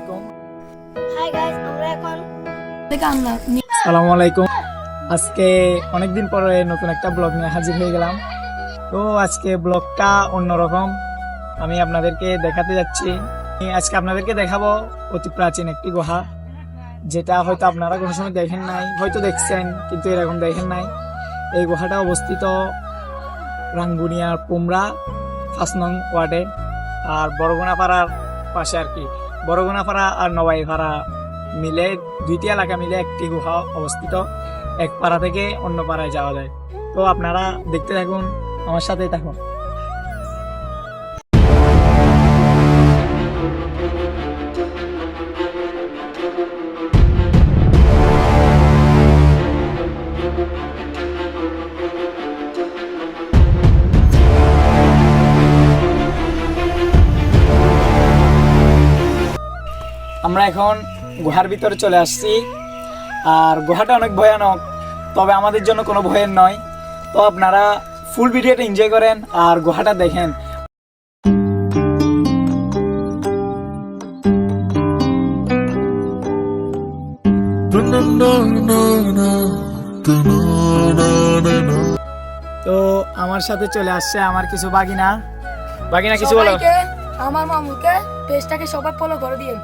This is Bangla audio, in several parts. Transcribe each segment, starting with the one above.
আলাইকুম। হাই গাইস আমরা এখন সালামু আলাইকুম। আজকে অনেকদিন পরে নতুন একটা ব্লগ নিয়ে হাজির হয়ে গেলাম। তো আজকে ব্লগটা অন্যরকম। আমি আপনাদেরকে দেখাতে যাচ্ছি। আজকে আপনাদেরকে দেখাবো অতি প্রাচীন একটি গুহা যেটা হয়তো আপনারা কোনো সময় দেখেন নাই হয়তো দেখছেন কিন্তু এরকম দেখেন নাই। এই গুহাটা অবস্থিত রাঙ্গুনিয়ার পুমরা ফার্স্ট নং ওয়ার্ডে আর বড়গুনাপাড়ার পাশে আর কি। বড়গুনাপাড়া আর নবাইপাড়া মিলে, দুইটি এলাকা মিলে একটি গুহা অবস্থিত এক পাড়া থেকে অন্য পাড়ায় যাওয়া যায়। তো, আপনারা দেখতে থাকুন, আমার সাথেই থাকুন। আমরা এখন গুহার ভিতরে চলে আসছি। আর গুহাটা অনেক ভয়ানক, তবে আমাদের জন্য কোনো ভয়ের নয়। তো আপনারা ফুল ভিডিওটা এনজয় করেন আর গুহাটা দেখেন। তো আমার সাথে চলে আসছে আমার কিছু বাগিনা। বাগিনা, কিছু বলো। আমার মামুকে, পেজটাকে সবাই ফলো করে দিন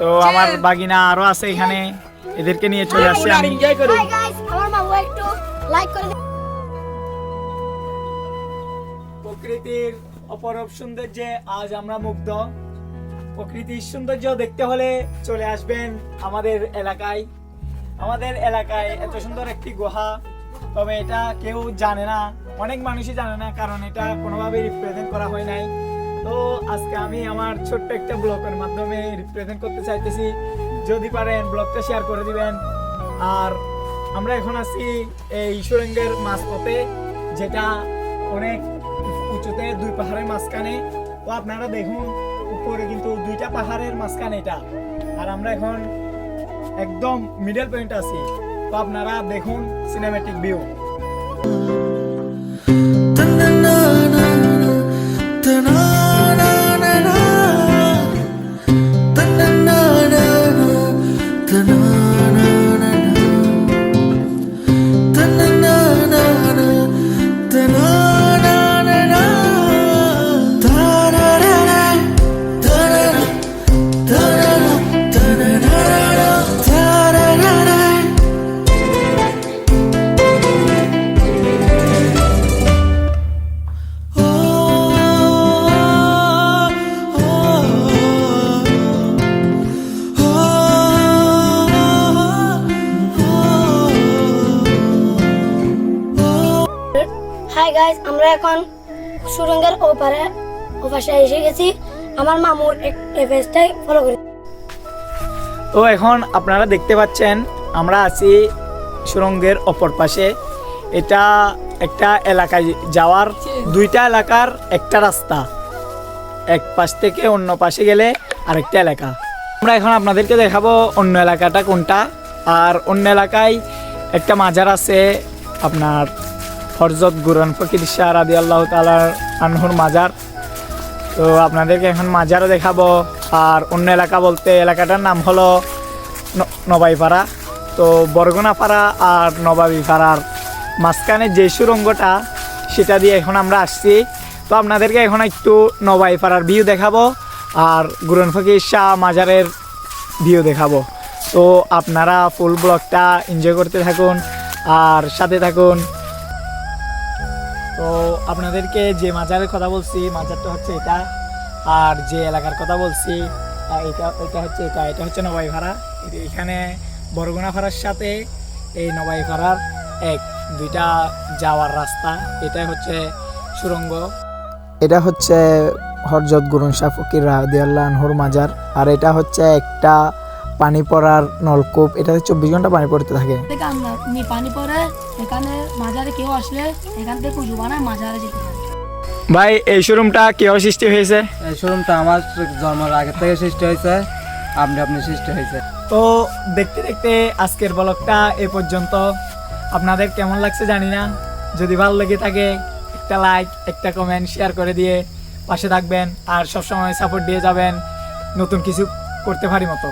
তো আমার বাগিনা আরও আছে এখানে। এদেরকে নিয়ে চলে আসছে আমি। আমার একটু লাইক করে প্রকৃতির অপরূপ সৌন্দর্যে আজ আমরা মুগ্ধ। প্রকৃতির সৌন্দর্য দেখতে হলে চলে আসবেন আমাদের এলাকায়। আমাদের এলাকায় এত সুন্দর একটি গুহা। তবে এটা কেউ জানে না অনেক মানুষই জানে না কারণ এটা কোনোভাবে রিপ্রেজেন্ট করা হয় নাই। তো আজকে আমি আমার ছোট্ট একটা ব্লগের মাধ্যমে রিপ্রেজেন্ট করতে চাইতেছি। যদি পারেন ব্লগটা শেয়ার করে দিবেন। আর আমরা এখন আছি এই সুরেঙ্গের মাঝপথে, যেটা অনেক উঁচুতে দুই পাহাড়ের মাঝখানে। তো আপনারা দেখুন, উপরে কিন্তু দুইটা পাহাড়ের মাঝখানে এটা। আর আমরা এখন একদম মিডল পয়েন্ট আছি। তো আপনারা দেখুন সিনেমেটিক ভিউ হাই গাইস আমরা এখন সুরঙ্গের ওপারে, ওপাশে এসে গেছি। আমার মামুর পেজটাই ফলো করে। তো এখন আপনারা দেখতে পাচ্ছেন, আমরা আছি সুরঙ্গের অপর পাশে। এটা একটা এলাকায় যাওয়ার দুইটা এলাকার একটা রাস্তা। এক পাশ থেকে অন্য পাশে গেলে আরেকটা এলাকা। আমরা এখন আপনাদেরকে দেখাবো অন্য এলাকাটা কোনটা। আর অন্য এলাকায় একটা মাজার আছে আপনার হরজত গুরন ফকির শাহ রাদি আল্লাহ তালার আনহুর মাজার। তো আপনাদেরকে এখন মাজারও দেখাবো, আর অন্য এলাকা বলতে এলাকাটার নাম হলো নবাইপাড়া। তো বরগুনাপাড়া আর নবাবিপাড়ার মাঝখানে যে সুরঙ্গটা, সেটা দিয়ে এখন আমরা আসছি। তো আপনাদেরকে এখন একটু নবাইপাড়ার ভিউ দেখাবো, আর গুরন ফকির শাহ মাজারের ভিউ দেখাবো। তো আপনারা ফুল ব্লগটা এনজয় করতে থাকুন, আর সাথে থাকুন। তো আপনাদেরকে যে মাজারের কথা বলছি, মাজারটা হচ্ছে এটা। আর যে এলাকার কথা বলছি এটা এটা হচ্ছে এটা এটা হচ্ছে নবাই ভাড়া। এখানে বরগুনা ভাড়ার সাথে এই নবাই ভাড়ার এক, দুইটা যাওয়ার রাস্তা। এটা হচ্ছে সুরঙ্গ। এটা হচ্ছে হরজত গুরুন শাহ ফকির রাহদিয়াল্লাহ মাজার। আর এটা হচ্ছে একটা পানি পড়ার নলকূপ এটাতে চব্বিশ ঘণ্টা পানি পড়তে থাকে। পানি এখানে কেউ আসলে এখান থেকে উজু বানায় মাজারে যেতে ভাই এই শোরুমটা কীভাবে সৃষ্টি হয়েছে? এই শোরুমটা আমার জন্মের আগে থেকে সৃষ্টি হয়েছে আপনি আপনি সৃষ্টি হয়েছে। তো দেখতে দেখতে আজকের ব্লগটা এ পর্যন্ত। আপনাদের কেমন লাগছে জানি না। যদি ভালো লেগে থাকে একটা লাইক একটা কমেন্ট শেয়ার করে দিয়ে পাশে থাকবেন আর সবসময় সাপোর্ট দিয়ে যাবেন। নতুন কিছু করতে পারি মতো।